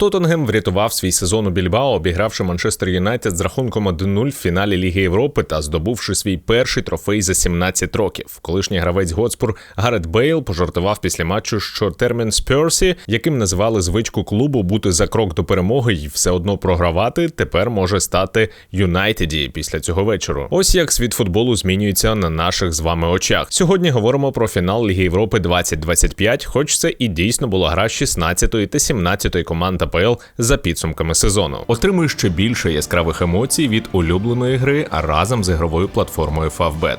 Тоттенгем врятував свій сезон у Більбао, обігравши Манчестер Юнайтед з рахунком 1-0 в фіналі Ліги Європи та здобувши свій перший трофей за 17 років. Колишній гравець Готспур Гарет Бейл пожартував після матчу, що термін Сперсі, яким називали звичку клубу бути за крок до перемоги і все одно програвати, тепер може стати Юнайтеді після цього вечору. Ось як світ футболу змінюється на наших з вами очах. Сьогодні говоримо про фінал Ліги Європи 2025, хоч це і дійсно була гра 16-ї та 17-ї команд АПЛ за підсумками сезону. Отримуй ще більше яскравих емоцій від улюбленої гри разом з ігровою платформою Favbet.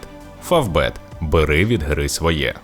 Favbet. бери від гри своє.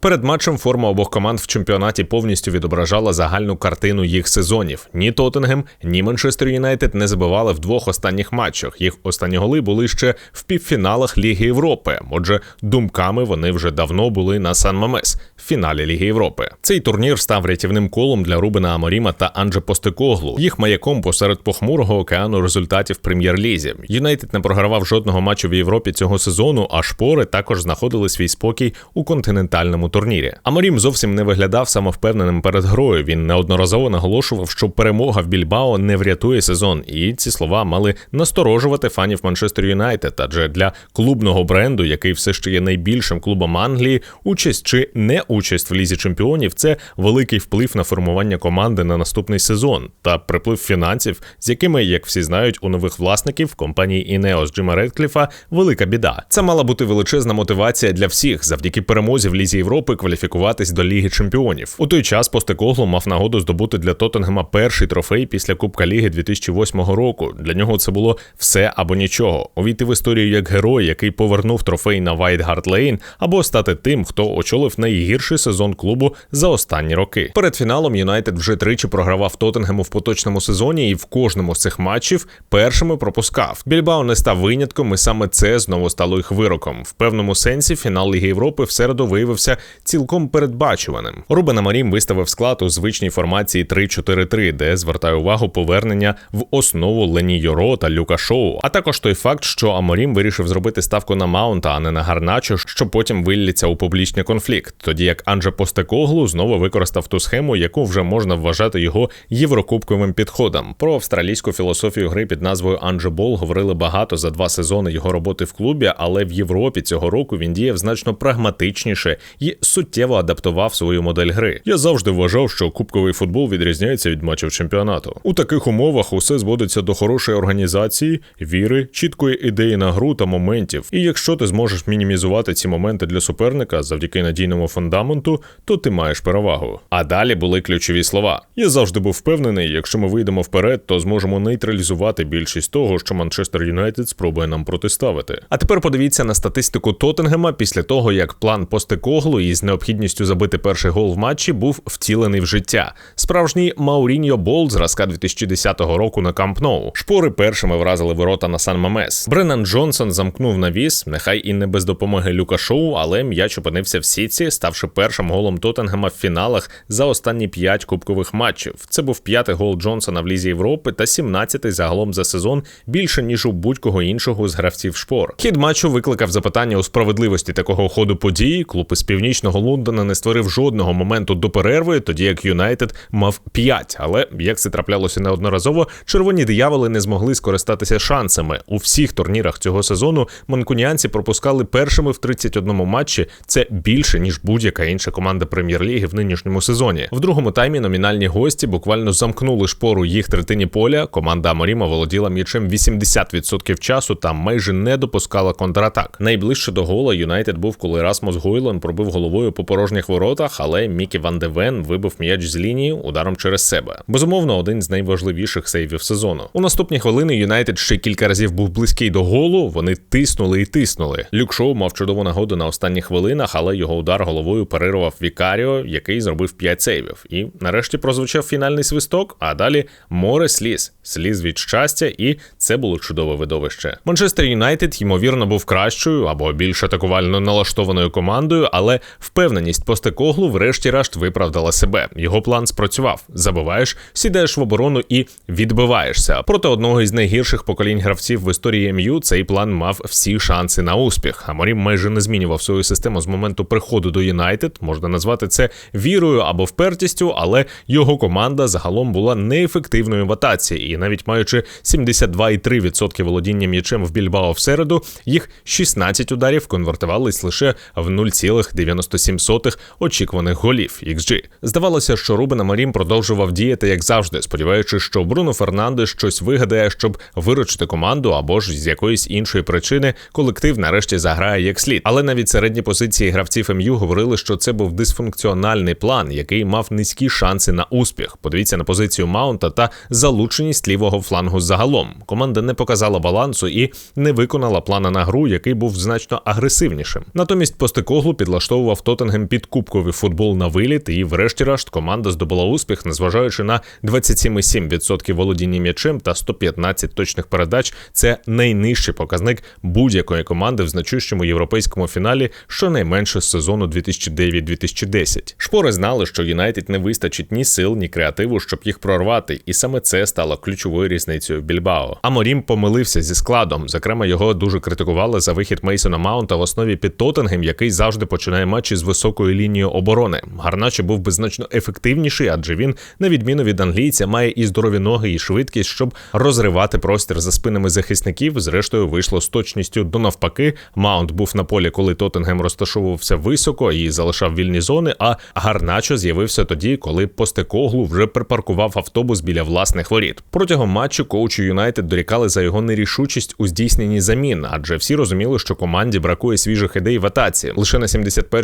Перед матчем форма обох команд в чемпіонаті повністю відображала загальну картину їх сезонів. Ні Тоттенгем, ні Манчестер Юнайтед не забивали в двох останніх матчах. Їх останні голи були ще в півфіналах Ліги Європи. Отже, думками вони вже давно були на Сан Мамес в фіналі Ліги Європи. Цей турнір став рятівним колом для Рубена Аморіма та Анже Постекоглу. Їх маяком посеред похмурого океану результатів прем'єр-лізі. Юнайтед не програвав жодного матчу в Європі цього сезону, а шпори також знаходили свій спокій у континентальному турнірі. Аморім зовсім не виглядав самовпевненим перед грою. Він неодноразово наголошував, що перемога в Більбао не врятує сезон, і ці слова мали насторожувати фанів Манчестер Юнайтед. Адже для клубного бренду, який все ще є найбільшим клубом Англії, участь чи не участь в лізі чемпіонів це великий вплив на формування команди на наступний сезон та приплив фінансів, з якими, як всі знають, у нових власників компанії Інеос Джима Редкліфа велика біда. Це мала бути величезна мотивація для всіх завдяки перемозі в лізі Європи. Європи кваліфікуватись до Ліги Чемпіонів. У той час Постекоглу мав нагоду здобути для Тоттенгема перший трофей після Кубка Ліги 2008 року. Для нього це було все або нічого. Увійти в історію як герой, який повернув трофей на Вайт Гард Лейн, або стати тим, хто очолив найгірший сезон клубу за останні роки. Перед фіналом Юнайтед вже тричі програвав Тоттенгему в поточному сезоні, і в кожному з цих матчів першими пропускав. Більбао не став винятком, і саме це знову стало їх вироком. В певному сенсі фінал Ліги Європи в середу виявився цілком передбачуваним. Рубен Амарім виставив склад у звичній формації 3-4-3, де звертає увагу повернення в основу Лені Йоро та Люка Шоу. А також той факт, що Аморім вирішив зробити ставку на Маунта, а не на Гарначо, що потім виллється у публічний конфлікт. Тоді як Анже Постекоглу знову використав ту схему, яку вже можна вважати його єврокубковим підходом. Про австралійську філософію гри під назвою Анже Бол говорили багато за два сезони його роботи в клубі, але в Європі цього року він діяв значно прагматичніше і суттєво адаптував свою модель гри. Я завжди вважав, що кубковий футбол відрізняється від матчів чемпіонату. У таких умовах усе зводиться до хорошої організації, віри, чіткої ідеї на гру та моментів. І якщо ти зможеш мінімізувати ці моменти для суперника завдяки надійному фундаменту, то ти маєш перевагу. А далі були ключові слова. Я завжди був впевнений, якщо ми вийдемо вперед, то зможемо нейтралізувати більшість того, що Манчестер Юнайтед спробує нам протиставити. А тепер подивіться на статистику Тоттенгема після того, як план Постекоглу із необхідністю забити перший гол в матчі був втілений в життя. Справжній Мауріньо Бол зразка 2010 року на Камп Ноу. Шпори першими вразили ворота на Сан Мамес. Бреннан Джонсон замкнув навіс, нехай і не без допомоги Люка Шоу, але м'яч опинився в сіці, ставши першим голом Тоттенгема в фіналах за останні п'ять кубкових матчів. Це був п'ятий гол Джонсона в Лізі Європи та 17-й загалом за сезон більше ніж у будь-кого іншого з гравців шпор. Хід матчу викликав запитання у справедливості такого ходу подій. Клуб із північного Лондона не створив жодного моменту до перерви, тоді як Юнайтед мав 5. Але як це траплялося неодноразово, червоні дияволи не змогли скористатися шансами. У всіх турнірах цього сезону манкуніанці пропускали першими в 31 матчі. Це більше ніж будь-яка інша команда прем'єр-ліги в нинішньому сезоні. В другому таймі номінальні гості буквально замкнули шпору їх третині поля. Команда Аморіма володіла м'ячем 80% часу та майже не допускала контратак. Найближче до гола Юнайтед був, коли Расмус Гойлен пробив головою по порожніх воротах, але Мікі Ван де Вен вибив м'яч з лінії ударом через себе. Безумовно, один з найважливіших сейвів сезону. У наступні хвилини Юнайтед ще кілька разів був близький до голу. Вони тиснули і тиснули. Люк Шоу мав чудову нагоду на останніх хвилинах, але його удар головою перервав Вікаріо, який зробив 5 сейвів. І нарешті прозвучав фінальний свисток. А далі море сліз, сліз від щастя, і це було чудове видовище. Манчестер Юнайтед, ймовірно, був кращою або більш атакувально налаштованою командою, але Впевненість Постекоглу врешті-решт виправдала себе. Його план спрацював. Забуваєш, сідаєш в оборону і відбиваєшся. Проти одного із найгірших поколінь гравців в історії МЮ цей план мав всі шанси на успіх. Аморім майже не змінював свою систему з моменту приходу до Юнайтед. Можна назвати це вірою або впертістю, але його команда загалом була неефективною в атаці, і навіть маючи 72,3% володіння м'ячем в Більбао в середу, їх 16 ударів конвертувались лише в 0,97 очікуваних голів. XG. Здавалося, що Рубен Амарім продовжував діяти як завжди, сподіваючись, що Бруно Фернандес щось вигадає, щоб виручити команду, або ж з якоїсь іншої причини колектив нарешті заграє як слід. Але навіть середні позиції гравців МЮ говорили, що це був дисфункціональний план, який мав низькі шанси на успіх. Подивіться на позицію Маунта та залученість лівого флангу загалом. Команда не показала балансу і не виконала плана на гру, який був значно агресивнішим. Натомість Постекоглу підлаштовував Тоттенгем під кубковий футбол на виліт, і, врешті-решт, команда здобула успіх, незважаючи на 27,7% володіння м'ячем та 115 точних передач. Це найнижчий показник будь-якої команди в значущому європейському фіналі, щонайменше з сезону 2009-2010. Шпори знали, що Юнайтед не вистачить ні сил, ні креативу, щоб їх прорвати, і саме це стало ключовою різницею в Більбао. А Морім помилився зі складом. Зокрема, його дуже критикували за вихід Мейсона Маунта в основі під Тоттенгем, який завжди починає матчі з високою лінією оборони. Гарначо був би значно ефективніший, адже він, на відміну від англійця, має і здорові ноги, і швидкість, щоб розривати простір за спинами захисників. Зрештою, вийшло з точністю до навпаки. Маунт був на полі, коли Тоттенгем розташовувався високо і залишав вільні зони. А Гарначо з'явився тоді, коли Постекоглу вже припаркував автобус біля власних воріт. Протягом матчу коучу Юнайтед дорікали за його нерішучість у здійсненні замін, адже всі розуміли, що команді бракує свіжих ідей в атаці. Лише на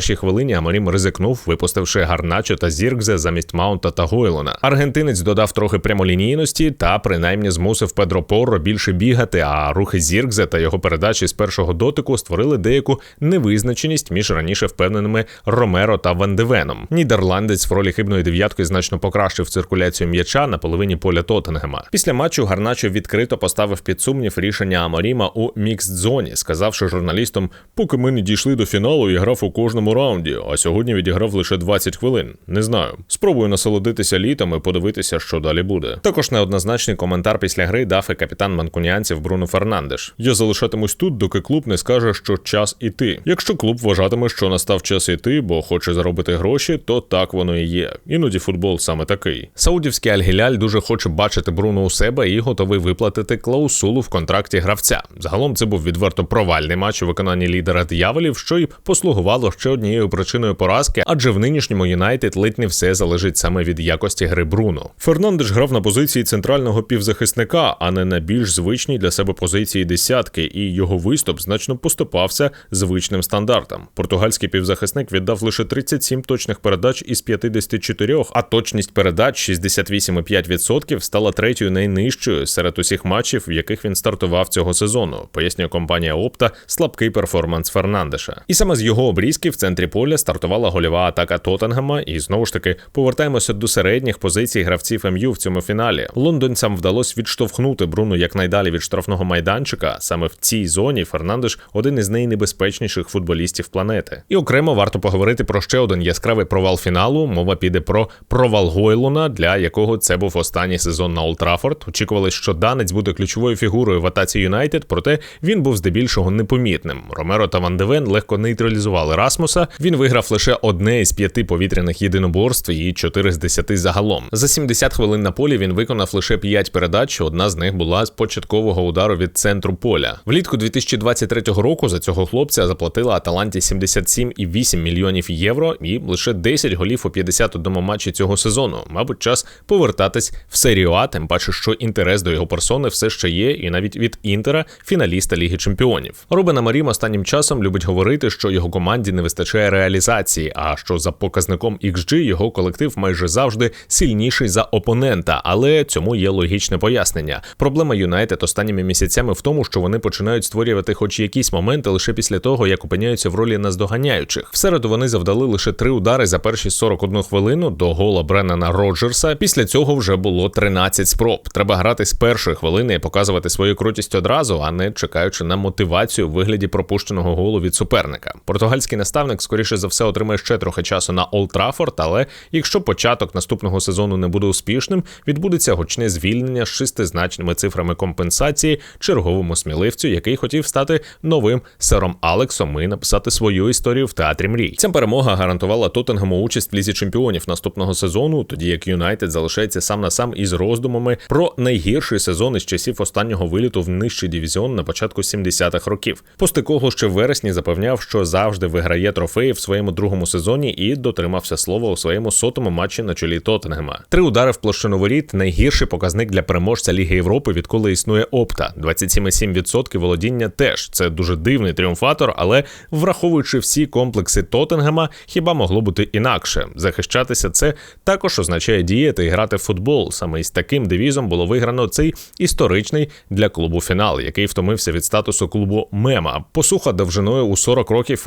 71-й хвилині Аморім ризикнув, випустивши Гарначо та Зіркзе замість Маунта та Гойлона. Аргентинець додав трохи прямолінійності та принаймні змусив Педро Порро більше бігати. А рухи Зіркзе та його передачі з першого дотику створили деяку невизначеність між раніше впевненими Ромеро та Вандевеном. Нідерландець в ролі хибної дев'ятки значно покращив циркуляцію м'яча на половині поля Тоттенгема. Після матчу Гарначо відкрито поставив під сумнів рішення Аморіма у мікс зоні, сказавши журналістам, поки ми не дійшли до фіналу і грав у кожному раунді, а сьогодні відіграв лише 20 хвилин. Не знаю. Спробую насолодитися літом і подивитися, що далі буде. Також неоднозначний коментар після гри дав і капітан манкуніанців Бруно Фернандеш. Я залишатимусь тут, доки клуб не скаже, що час іти. Якщо клуб вважатиме, що настав час іти, бо хоче заробити гроші, то так воно і є. Іноді футбол саме такий. Саудівський Аль-Гіляль дуже хоче бачити Бруно у себе і готовий виплатити клаусулу в контракті гравця. Загалом це був відверто провальний матч у виконанні лідера дияволів, що й послугувало ще однією причиною поразки, адже в нинішньому Юнайтед ледь не все залежить саме від якості гри Бруно. Фернандеш грав на позиції центрального півзахисника, а не на більш звичній для себе позиції десятки, і його виступ значно поступався звичним стандартам. Португальський півзахисник віддав лише 37 точних передач із 54, а точність передач 68,5% стала третьою найнижчою серед усіх матчів, в яких він стартував цього сезону. Пояснює компанія Опта слабкий перформанс Фернандеша. І саме з його обрізки в центрі поля стартувала гольова атака Тоттенгема. І знову ж таки повертаємося до середніх позицій гравців МЮ в цьому фіналі. Лондонцям вдалося відштовхнути Бруно якнайдалі від штрафного майданчика. Саме в цій зоні Фернандеш один із найнебезпечніших футболістів планети. І окремо варто поговорити про ще один яскравий провал фіналу. Мова піде про провал Гойлуна, для якого це був останній сезон на Олд Траффорд. Очікувалось, що данець буде ключовою фігурою в атаці Юнайтед, проте він був здебільшого непомітним. Ромеро та Ван Девен легко нейтралізували Расмуса. Він виграв лише одне із п'яти повітряних єдиноборств і 4 з 10 загалом. За 70 хвилин на полі він виконав лише 5 передач. Одна з них була з початкового удару від центру поля. Влітку 2023 року за цього хлопця заплатила Аталанті 77,8 мільйонів євро і лише 10 голів у 51 матчі цього сезону. Мабуть, час повертатись в серію А, тим паче, що інтерес до його персони все ще є, і навіть від інтера, фіналіста Ліги Чемпіонів. Робена Марім останнім часом любить говорити, що його команді не вистачає реалізації, а що за показником XG його колектив майже завжди сильніший за опонента, але цьому є логічне пояснення. Проблема Юнайтед останніми місяцями в тому, що вони починають створювати хоч якісь моменти лише після того, як опиняються в ролі наздоганяючих. В середу вони завдали лише три удари за перші 41 хвилину до гола Бреннана Роджерса. Після цього вже було 13 спроб. Треба грати з першої хвилини і показувати свою крутість одразу, а не чекаючи на мотивацію в вигляді пропущеного голу від суперника. Португальський наставник суперник, скоріше за все, отримає ще трохи часу на Олд Траффорд, але якщо початок наступного сезону не буде успішним, відбудеться гучне звільнення з шестизначними цифрами компенсації черговому сміливцю, який хотів стати новим сером Алексом і написати свою історію в театрі мрій. Ця перемога гарантувала Тоттенгему участь в лізі чемпіонів наступного сезону, тоді як Юнайтед залишається сам на сам із роздумами про найгірший сезон із часів останнього виліту в нижчий дивізіон на початку 70-х років. Постекогло ще в вересні запевняв, що завжди виграє трофеї в своєму другому сезоні і дотримався слова у своєму сотому матчі на чолі Тоттенгема. Три удари в площину воріт найгірший показник для переможця Ліги Європи, відколи існує опта. 27,7% володіння теж це дуже дивний тріумфатор, але враховуючи всі комплекси Тоттенгема, хіба могло бути інакше. Захищатися це також означає діяти і грати в футбол. Саме із таким девізом було виграно цей історичний для клубу фінал, який втомився від статусу клубу мема. Посуха довжиною у 40 років і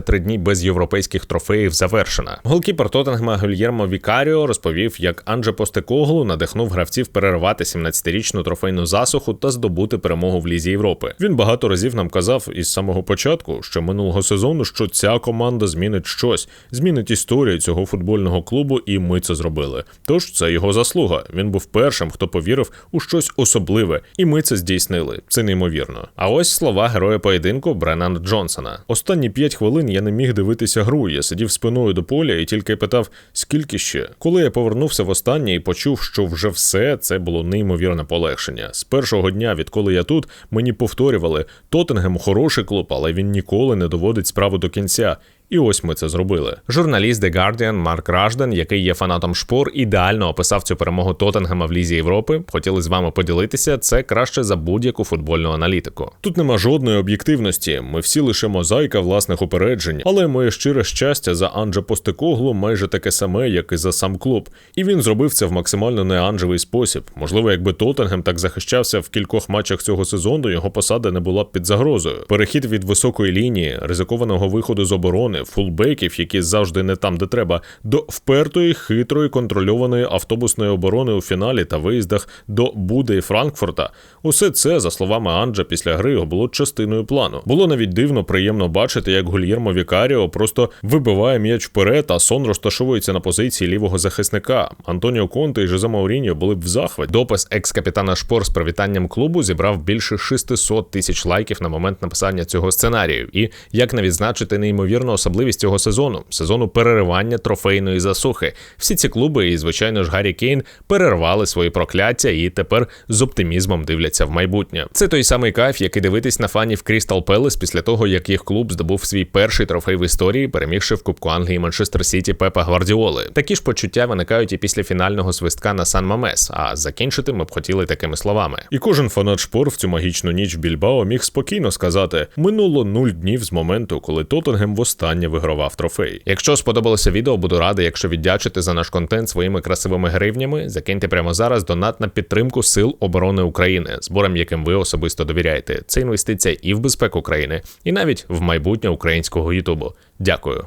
363 дні без європейських трофеїв завершена. Голкіпер Тоттенгема Гюльєрмо Вікаріо розповів, як Анже Постекоглу надихнув гравців перервати 17-річну трофейну засуху та здобути перемогу в лізі Європи. Він багато разів нам казав із самого початку, що минулого сезону, що ця команда змінить щось, змінить історію цього футбольного клубу, і ми це зробили. Тож це його заслуга. Він був першим, хто повірив у щось особливе, і ми це здійснили. Це неймовірно. А ось слова героя поєдинку Бренан Джонсона. Останні п'ять хвилин я не міг дивитися гру. Я сидів спиною до поля і тільки питав, скільки ще. Коли я повернувся востаннє і почув, що вже все це було неймовірне полегшення. З першого дня, відколи я тут, мені повторювали, Тоттенгем хороший клуб, але він ніколи не доводить справу до кінця. І ось ми це зробили. Журналіст The Guardian Марк Ражден, який є фанатом шпор, ідеально описав цю перемогу Тоттенгема в лізі Європи. Хотіли з вами поділитися. Це краще за будь-яку футбольну аналітику. Тут нема жодної об'єктивності. Ми всі лише мозаїка власних упереджень, але моє щире щастя за Анджа Постекоглу майже таке саме, як і за сам клуб. І він зробив це в максимально неанжевий спосіб. Можливо, якби Тоттенгем так захищався в кількох матчах цього сезону, його посада не була б під загрозою. Перехід від високої лінії, ризикованого виходу з оборони фулбеків, які завжди не там, де треба, до впертої, хитрої, контрольованої автобусної оборони у фіналі та виїздах до Буде і Франкфурта. Усе це, за словами Анджа, після гри було частиною плану. Було навіть дивно приємно бачити, як Гульєрмо Вікаріо просто вибиває м'яч вперед, а сон розташовується на позиції лівого захисника. Антоніо Конте і Жозе Мауріньо були б в захваті. Допис екс-капітана Шпор з привітанням клубу зібрав більше 600 тисяч лайків на момент написання цього сценарію. І як не відзначити неймовірно особливість цього сезону сезону переривання трофейної засухи. Всі ці клуби, і звичайно ж Гаррі Кейн, перервали свої прокляття і тепер з оптимізмом дивляться в майбутнє. Це той самий кайф, який дивитись на фанів Крістал Пелес після того, як їх клуб здобув свій перший трофей в історії, перемігши в Кубку Англії Манчестер Сіті Пепа Гвардіоли. Такі ж почуття виникають і після фінального свистка на Сан Мамес. А закінчити ми б хотіли такими словами. І кожен фанат шпор в цю магічну ніч в Більбао міг спокійно сказати: минуло нуль днів з моменту, коли Тоттенгем востаннє вигравав трофей. Якщо сподобалося відео, буду радий, якщо віддячите за наш контент своїми красивими гривнями. Закиньте прямо зараз донат на підтримку Сил оборони України, зборам яким ви особисто довіряєте. Це інвестиція і в безпеку країни, і навіть в майбутнє українського Ютубу. Дякую.